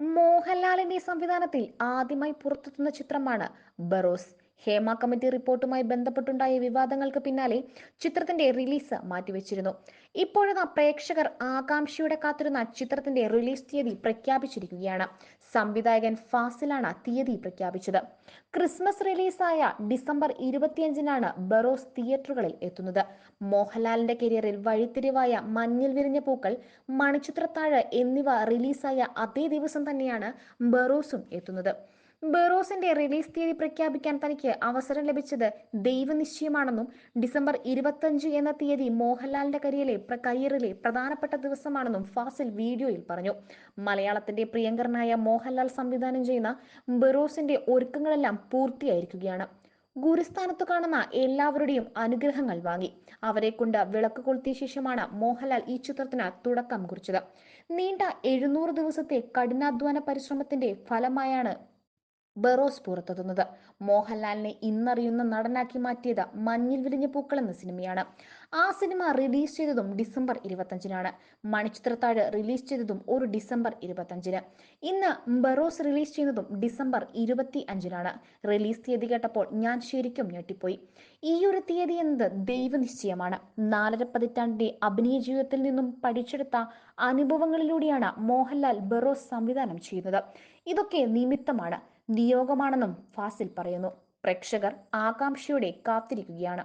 മോഹൻലാലിന്റെ സംവിധാനത്തിൽ ആദ്യമായി പുറത്തെത്തുന്ന ചിത്രമാണ് ബറോസ്. ഹേമ കമ്മിറ്റി റിപ്പോർട്ടുമായി ബന്ധപ്പെട്ടുണ്ടായ വിവാദങ്ങൾക്ക് പിന്നാലെ ചിത്രത്തിന്റെ റിലീസ് മാറ്റിവെച്ചിരുന്നു. ഇപ്പോഴത്തെ പ്രേക്ഷകർ ആകാംക്ഷയോടെ കാത്തിരുന്ന ചിത്രത്തിന്റെ റിലീസ് തീയതി പ്രഖ്യാപിച്ചിരിക്കുകയാണ്. സംവിധായകൻ ഫാസിലാണ് തീയതി പ്രഖ്യാപിച്ചത്. ക്രിസ്മസ് റിലീസായ ഡിസംബർ ഇരുപത്തിയഞ്ചിനാണ് ബറോസ് തിയേറ്ററുകളിൽ എത്തുന്നത്. മോഹൻലാലിന്റെ കരിയറിൽ വഴിത്തിരിവായ മഞ്ഞിൽ വിരിഞ്ഞ പൂക്കൾ മണിച്ചിത്രത്താഴ് എന്നിവ റിലീസായ അതേ ദിവസം തന്നെയാണ് ബറോസും എത്തുന്നത്. ബറോസിന്റെ റിലീസ് തീയതി പ്രഖ്യാപിക്കാൻ തനിക്ക് അവസരം ലഭിച്ചത് ദൈവനിശ്ചയമാണെന്നും ഡിസംബർ ഇരുപത്തഞ്ച് എന്ന തീയതി മോഹൻലാലിന്റെ കരിയറിലെ കരിയറിലെ പ്രധാനപ്പെട്ട ദിവസമാണെന്നും ഫാസിൽ വീഡിയോയിൽ പറഞ്ഞു. മലയാളത്തിന്റെ പ്രിയങ്കരനായ മോഹൻലാൽ സംവിധാനം ചെയ്യുന്ന ബെറോസിന്റെ ഒരുക്കങ്ങളെല്ലാം പൂർത്തിയായിരിക്കുകയാണ്. ഗുരുസ്ഥാനത്ത് കാണുന്ന എല്ലാവരുടെയും അനുഗ്രഹങ്ങൾ വാങ്ങി. അവരെ കൊണ്ട് വിളക്ക് കൊളുത്തിയ ശേഷമാണ് മോഹൻലാൽ ഈ ചിത്രത്തിന് തുടക്കം കുറിച്ചത്. നീണ്ട എഴുന്നൂറ് ദിവസത്തെ കഠിനാധ്വാന പരിശ്രമത്തിന്റെ ഫലമായാണ് ബറോസ് പുറത്തെത്തുന്നത് മോഹൻലാലിനെ ഇന്നറിയുന്ന നടനാക്കി മാറ്റിയത് മഞ്ഞിൽ വിരിഞ്ഞ പൂക്കൾ എന്ന സിനിമയാണ്. ആ സിനിമ റിലീസ് ചെയ്തതും ഡിസംബർ ഇരുപത്തഞ്ചിനാണ്. മണിച്ചിത്രത്താഴ് റിലീസ് ചെയ്തതും ഒരു ഡിസംബർ ഇരുപത്തഞ്ചിന്. ഇന്ന് ബറോസ് റിലീസ് ചെയ്യുന്നതും ഡിസംബർ ഇരുപത്തി അഞ്ചിനാണ് റിലീസ് തീയതി കേട്ടപ്പോൾ ഞാൻ ശരിക്കും ഞെട്ടിപ്പോയി. ഈ ഒരു തീയതി എന്നത് ദൈവനിശ്ചയമാണ് നാലര പതിറ്റാണ്ടിന്റെ അഭിനയ ജീവിതത്തിൽ നിന്നും പഠിച്ചെടുത്ത അനുഭവങ്ങളിലൂടെയാണ് മോഹൻലാൽ ബറോസ് സംവിധാനം ചെയ്യുന്നത്. ഇതൊക്കെ നിമിത്തമാണ്. നിയോഗമാണെന്നും ഫാസിൽ പറയുന്നു. പ്രേക്ഷകർ ആകാംക്ഷയോടെ കാത്തിരിക്കുകയാണ്.